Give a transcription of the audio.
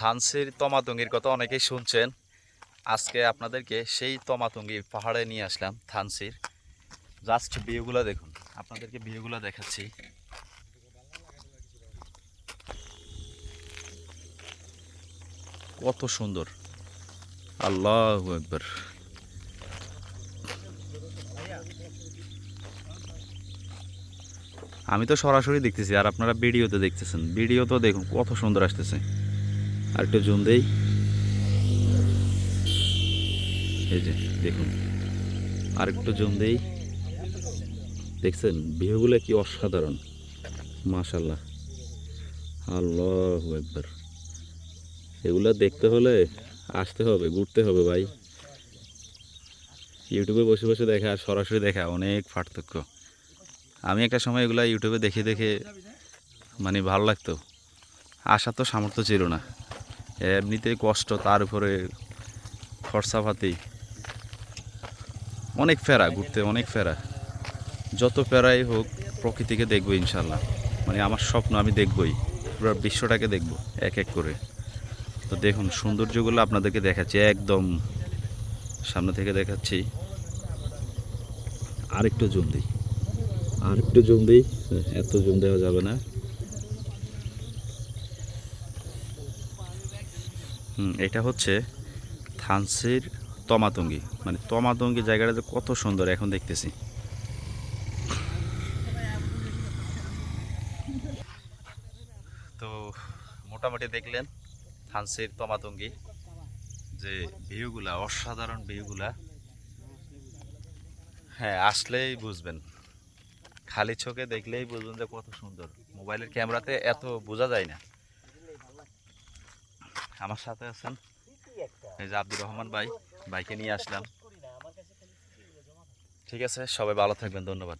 থানসির তমাতঙ্গির কথা অনেকেই শুনছেন। আজকে আপনাদেরকে সেই তমাতঙ্গি পাহাড়ে নিয়ে আসলাম থানসির জাস্ট ভিউগুলো দেখুন, আপনাদেরকে ভিউগুলো দেখাচ্ছি। কত সুন্দর। আল্লাহ একবার আমি তো সরাসরি দেখতেছি, আর আপনারা ভিডিওতে দেখতেছেন। ভিডিও তো দেখুন, কত সুন্দর আসতেছে। আর একটু জুম দেই। এই যে, দেখুন। আর একটু জুম দেই। দেখছেন, ভিউগুলো কি অসাধারণ। মাশাল্লাহ আল্লাহ একবার এগুলো দেখতে হলে আসতে হবে, ঘুরতে হবে ভাই। ইউটিউবে বসে বসে দেখা, আর সরাসরি দেখা, অনেক পার্থক্য। আমি একটা সময় এগুলো ইউটিউবে দেখে দেখে মানে ভালো লাগতো। আসা তো সামর্থ্য ছিল না। এমনিতেই কষ্ট, তার উপরে খরচাপাতি অনেক ফেরা, ঘুরতে অনেক ফেরা। যত ফেরাই হোক, প্রকৃতিকে দেখব ইনশাল্লাহ মানে আমার স্বপ্ন আমি দেখবই, পুরো বিশ্বটাকে দেখব, এক এক করে। তো দেখুন, সৌন্দর্যগুলো আপনাদেরকে দেখাচ্ছি, একদম সামনে থেকে দেখাচ্ছি। আরেকটু জুম দিই আর একটু জুম দিই এত জুম দেওয়া যাবে না। হুম। এটা হচ্ছে থানসির তমাতঙ্গি। মানে তমাতঙ্গি জায়গাটা যে কত সুন্দর এখন দেখতেছি। তো মোটামুটি দেখলেন থানসির তমাতঙ্গি, যে ভিউগুলা, অসাধারণ ভিউগুলা। হ্যাঁ আসলেই বুঝবেন। খালি চোখে দেখলেই বুঝবেন যে কত সুন্দর। মোবাইলের ক্যামেরাতে এত বোঝা যায় না। আমার সাথে আছেন এই যে আব্দুর রহমান ভাই ভাইকে নিয়ে আসলাম। ঠিক আছে সবাই ভালো থাকবেন ধন্যবাদ।